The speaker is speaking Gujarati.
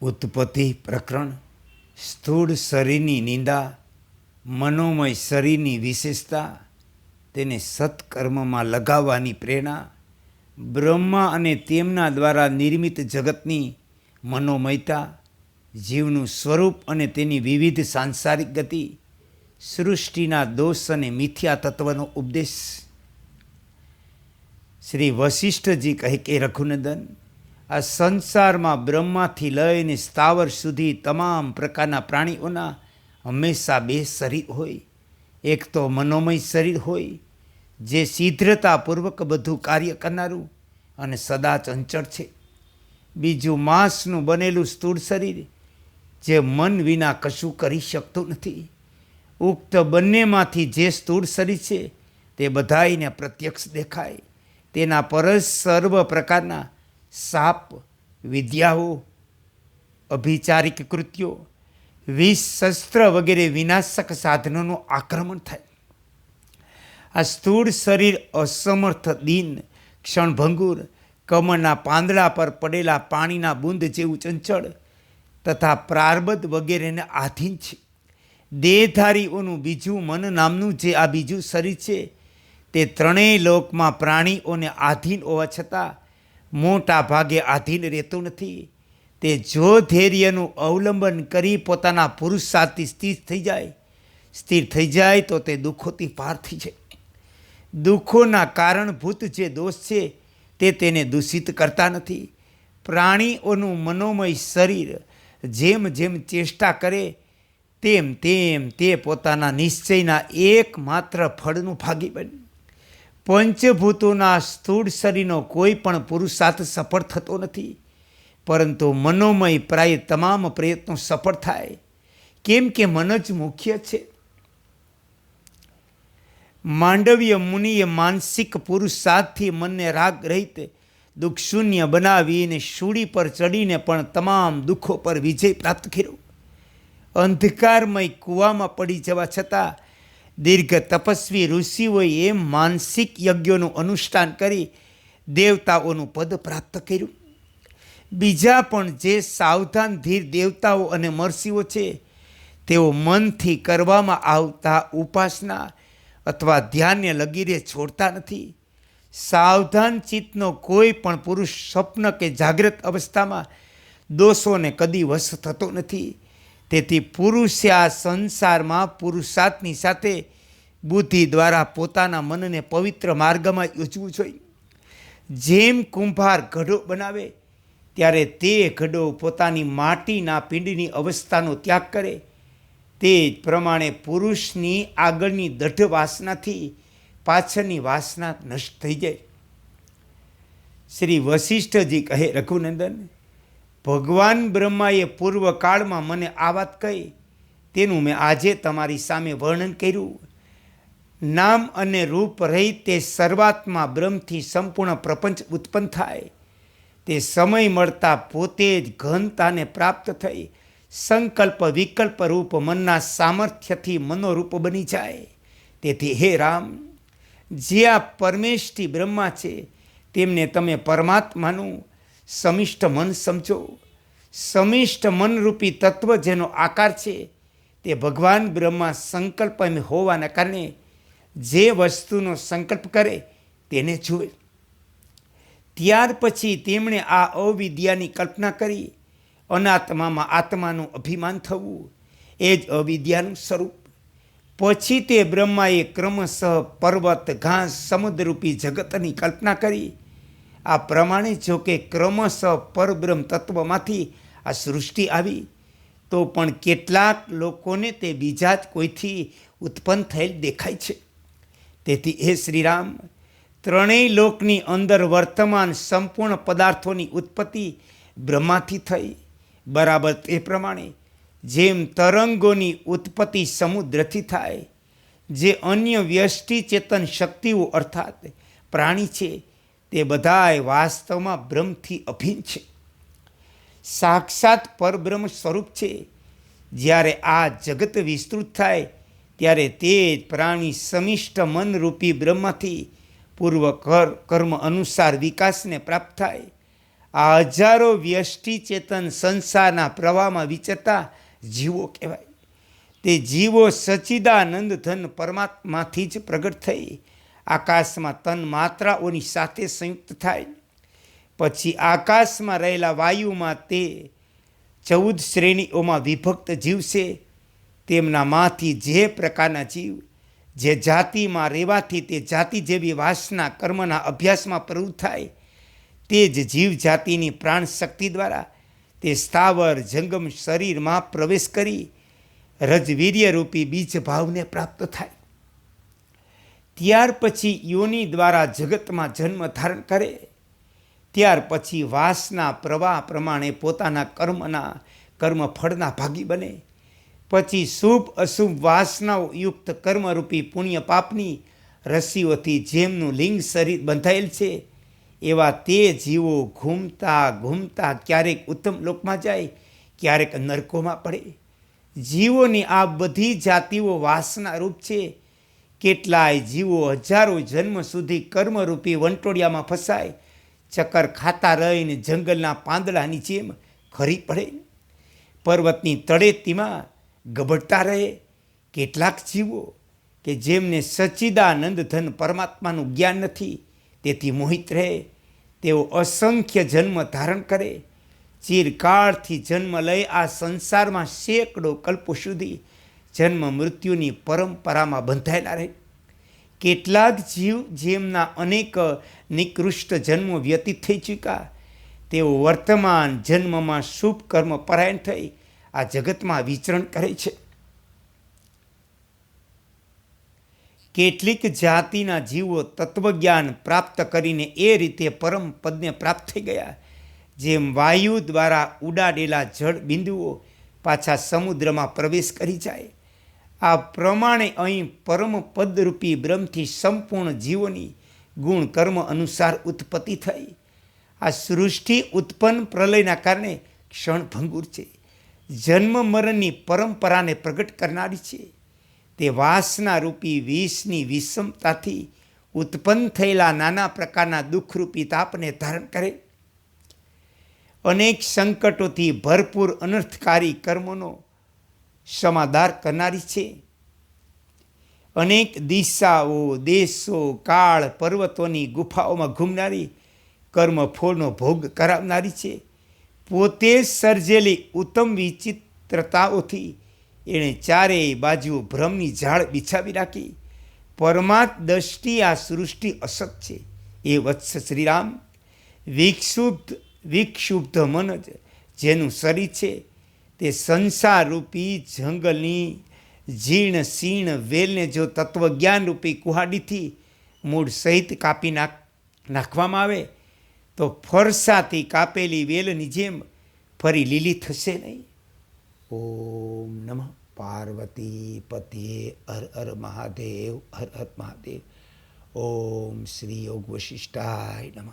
ઉત્પત્તિ પ્રકરણ, સ્થૂળ શરીરની નિંદા, મનોમય શરીરની વિશેષતા, તેને સત્કર્મમાં લગાવવાની પ્રેરણા, બ્રહ્મા અને તેમના દ્વારા નિર્મિત જગતની મનોમયતા, જીવનું સ્વરૂપ અને તેની વિવિધ સાંસારિક ગતિ, સૃષ્ટિના દોષ અને મિથ્યા તત્વનો ઉપદેશ. શ્રી વશિષ્ઠજી કહે કે, રઘુનંદન આ સંસારમાં બ્રહ્માથી લઈને સ્થાવર સુધી તમામ પ્રકારના પ્રાણીઓના હંમેશા બે શરીર હોય. એક તો મનોમય શરીર હોય, જે શીઘ્રતાપૂર્વક બધું કાર્ય કરનારું અને સદા ચંચળ છે. બીજું માંસનું બનેલું સ્થૂળ શરીર, જે મન વિના કશું કરી શકતું નથી. ઉક્ત બંનેમાંથી જે સ્થૂળ શરીર છે, તે બધાઈને પ્રત્યક્ષ દેખાય. તેના પર જ સર્વ પ્રકારના સાપ વિદ્યાઓ અભિચારિક કૃત્યો, વિષ શસ્ત્ર વગેરે વિનાશક સાધનોનું આક્રમણ થાય. આ સ્થૂળ શરીર અસમર્થ દિન, ક્ષણભંગુર, કમળના પાંદડા પર પડેલા પાણીના બુંદ જેવું ચંચળ તથા પ્રારબદ વગેરેને આધીન છે. દેહધારીઓનું બીજું મન નામનું જે આ બીજું શરીર છે, તે ત્રણેય લોકમાં પ્રાણીઓને આધીન હોવા છતાં મોટા ભાગે આધીન રહેતું નથી. તે જો ધૈર્યનું અવલંબન કરી પોતાના પુરુષાર્થથી સ્થિર થઈ જાય. સ્થિર થઈ જાય તો તે દુઃખોથી પાર થઈ જાય. દુઃખોના કારણભૂત જે દોષ છે, તે તેને દૂષિત કરતા નથી. પ્રાણીઓનું મનોમય શરીર જેમ જેમ ચેષ્ટા કરે, તેમ તેમ તે પોતાના નિશ્ચયના એકમાત્ર ફળનું ભાગી બને. પંચભૂતોના સ્થૂળ શરીરનો કોઈ પણ પુરુષાર્થ સફળ થતો નથી. પરંતુ મનોમય પ્રાય તમામ પ્રયત્નો સફળ થાય. કેમ કે મન જ મુખ્ય છે. માંડવીય મુનિએ માનસિક પુરુષાર્થથી મનને રાગ રહિત દુઃખ શૂન્ય બનાવીને શૂળી પર ચડીને પણ તમામ દુઃખો પર વિજય પ્રાપ્ત કર્યો. અંધકારમય કૂવામાં પડી જવા છતાં દીર્ઘ તપસ્વી ઋષિઓએ માનસિક યજ્ઞોનું અનુષ્ઠાન કરી દેવતાઓનું પદ પ્રાપ્ત કર્યું. બીજા પણ જે સાવધાન ધીર દેવતાઓ અને મરસીઓ છે, તેઓ મનથી કરવામાં આવતા ઉપાસના અથવા ધ્યાનને લગીરે છોડતા નથી. સાવધાન ચિત્તનો કોઈ પણ પુરુષ સ્વપ્ન કે જાગ્રત અવસ્થામાં દોષોને કદી વશ થતો નથી. તેથી પુરુષે આ સંસારમાં પુરુષાર્થની સાથે બુદ્ધિ દ્વારા પોતાના મનને પવિત્ર માર્ગમાં યોજવું જોઈએ. જેમ કુંભાર ઘડો બનાવે, ત્યારે તે ઘડો પોતાની માટીના પિંડની અવસ્થાનો ત્યાગ કરે. તે જ પ્રમાણે પુરુષની આગળની દઢ વાસનાથી પાછળની વાસના નષ્ટ થઈ જાય. શ્રી વશિષ્ઠજી કહે, રઘુનંદન ભગવાન બ્રહ્માએ પૂર્વકાળમાં મને આ વાત કહી. તેનું મેં આજે તમારી સામે વર્ણન કર્યું. નામ અને રૂપ રહી તે સર્વાત્મા બ્રહ્મથી સંપૂર્ણ પ્રપંચ ઉત્પન્ન થાય. તે સમય મળતા પોતે જ ઘનતાને પ્રાપ્ત થઈ. સંકલ્પ વિકલ્પ રૂપ મનના સામર્થ્યથી મનોરૂપ બની જાય. તેથી હે રામ, જે આ પરમેશ્ઠી બ્રહ્મા છે, તેમને તમે પરમાત્માનું સમિષ્ટ મન સમજો. સમિષ્ટ મનરૂપી તત્વ જેનો આકાર છે, તે ભગવાન બ્રહ્મા સંકલ્પ હોવાના કારણે જે વસ્તુનો સંકલ્પ કરે તેને જુએ. ત્યાર પછી તેમણે આ અવિદ્યાની કલ્પના કરી, અનાત્મામાં આત્માનું અભિમાન થવું, એ જ અવિદ્યાનું સ્વરૂપ. પછી તે બ્રહ્માએ ક્રમશઃ પર્વત, ઘાસ, સમુદ્રરૂપી જગતની કલ્પના કરી આ પ્રમાણે જો કે ક્રમશઃ પરબ્રહ્મ તત્વમાંથી આ સૃષ્ટિ આવી, તો પણ કેટલાક લોકોને તે બીજા જ કોઈથી ઉત્પન્ન થયેલ દેખાય છે. તેથી હે શ્રીરામ, ત્રણેય લોકની અંદર વર્તમાન સંપૂર્ણ પદાર્થોની ઉત્પત્તિ બ્રહ્માથી થઈ. બરાબર તે પ્રમાણે જેમ તરંગોની ઉત્પત્તિ સમુદ્રથી થાય, જે અન્ય વ્યષ્ટિ ચેતન શક્તિઓ અર્થાત પ્રાણી છે તે બધાય વાસ્તવમાં બ્રહ્મથી અભિન્ન છે. સાક્ષાત પરબ્રહ્મ સ્વરૂપ છે. જ્યારે આ જગત વિસ્તૃત થાય, ત્યારે તે જ પ્રાણી સમિષ્ટ મનરૂપી બ્રહ્મથી પૂર્વ કર, કર્મ અનુસાર વિકાસને પ્રાપ્ત થાય. આ હજારો વ્યષ્ટિ ચેતન સંસારના પ્રવાહમાં વિચરતા જીવો કહેવાય. તે જીવો સચિદાનંદ ધન પરમાત્માથી જ પ્રગટ થઈ. આકાશમાં તન માત્રાઓની સાથે સંયુક્ત થાય. પછી આકાશમાં રહેલા વાયુમાં તે ચૌદ શ્રેણીઓમાં વિભક્ત જીવશે. તેમનામાંથી જે પ્રકારના જીવ, જે જાતિમાં રહેવાથી તે જાતિ જેવી વાસના કર્મના અભ્યાસમાં પ્રવૃત્ત થાય. તે જ જીવ જાતિની પ્રાણ શક્તિ દ્વારા તે સ્થાવર જંગમ શરીરમાં પ્રવેશ કરી રજવીર્યરૂપી બીજ ભાવને પ્રાપ્ત થાય. ત્યાર પછી યોની દ્વારા જગતમાં જન્મ ધારણ કરે. ત્યાર પછી વાસના પ્રવાહ પ્રમાણે પોતાના કર્મના કર્મ ફળના ભાગી બને. પછી શુભ અશુભ વાસનાઓ યુક્ત કર્મરૂપી પુણ્ય પાપની રસીઓથી જેમનું લિંગ શરીર બંધાયેલ છે, એવા તે જીવો ઘૂમતા ઘૂમતા ક્યારેક ઉત્તમ લોકમાં જાય, ક્યારેક નરકોમાં પડે. જીવોની આ બધી જાતિઓ વાસના રૂપ છે. કેટલાય જીવો હજારો જન્મ સુધી કર્મરૂપી વંટોળિયામાં ફસાય. ચક્કર ખાતા રહીને જંગલના પાંદડાની જેમ ખરી પડે. પર્વતની તળેટીમાં ગબડતા રહે. કેટલાક જીવો કે જેમને સચ્ચિદાનંદ ધન પરમાત્માનું જ્ઞાન નથી, તેથી મોહિત રહે. તેઓ અસંખ્ય જન્મ ધારણ કરે. ચિરકાળથી જન્મ લઈ આ સંસારમાં સેંકડો કલ્પો સુધી જન્મ મૃત્યુની પરંપરામાં બંધાયેલા રહે. કેટલાક જીવ જેમના અનેક નિકૃષ્ટ જન્મો વ્યતીત થઈ ચૂક્યા, તેઓ વર્તમાન જન્મમાં શુભ કર્મ પરાયણ થઈ આ જગતમાં વિચરણ કરે છે. કેટલીક જાતિના જીવો તત્વજ્ઞાન પ્રાપ્ત કરીને એ રીતે પરમ પદને પ્રાપ્ત થઈ ગયા, જેમ વાયુ દ્વારા ઉડાડેલા જળ બિંદુઓ પાછા સમુદ્રમાં પ્રવેશ કરી જાય. આ પ્રમાણે અહીં પરમ પદરૂપી બ્રહ્મથી સંપૂર્ણ જીવોની ગુણ કર્મ અનુસાર ઉત્પત્તિ થઈ. આ સૃષ્ટિ ઉત્પન્ન પ્રલયના કારણે ક્ષણભંગુર છે. જન્મ મરણની પરંપરાને પ્રગટ કરનારી છે. તે વાસના રૂપી વિષની વિષમતાથી ઉત્પન્ન થયેલા નાના પ્રકારના દુઃખરૂપી તાપને ધારણ કરે. અનેક સંકટોથી ભરપૂર અનર્થકારી કર્મોનો સમાદાર કરનારી છે. અનેક દિશાઓ, દેશો, કાળ, પર્વતોની ગુફાઓમાં ઘૂમનારી કર્મફળનો ભોગ કરાવનારી છે. પોતે સર્જેલી ઉત્તમ વિચિત્રતાઓથી એણે ચારેય બાજુ ભ્રમની ઝાડ બિછાવી રાખી. પરમાત્ દ્રષ્ટિ આ સૃષ્ટિ અસત છે. એ વત્સ શ્રીરામ. વિક્ષુબ્ધ વિક્ષુબ્ધ મન જેનું શરીર છે. તે સંસારરૂપી જંગલની જીણ સીણ વેલને જો તત્વજ્ઞાન રૂપી કુહાડીથી મૂળ સહિત કાપી નાખ, નાખવામાં આવે, તો ફરસાથી કાપેલી વેલની જેમ ફરી લીલી થશે નહીં. ઓમ નમઃ. પાર્વતી પતિએ હર હર મહાદેવ, હર હર મહાદેવ. ઓમ શ્રી યોગ વશિષ્ઠાય નમઃ.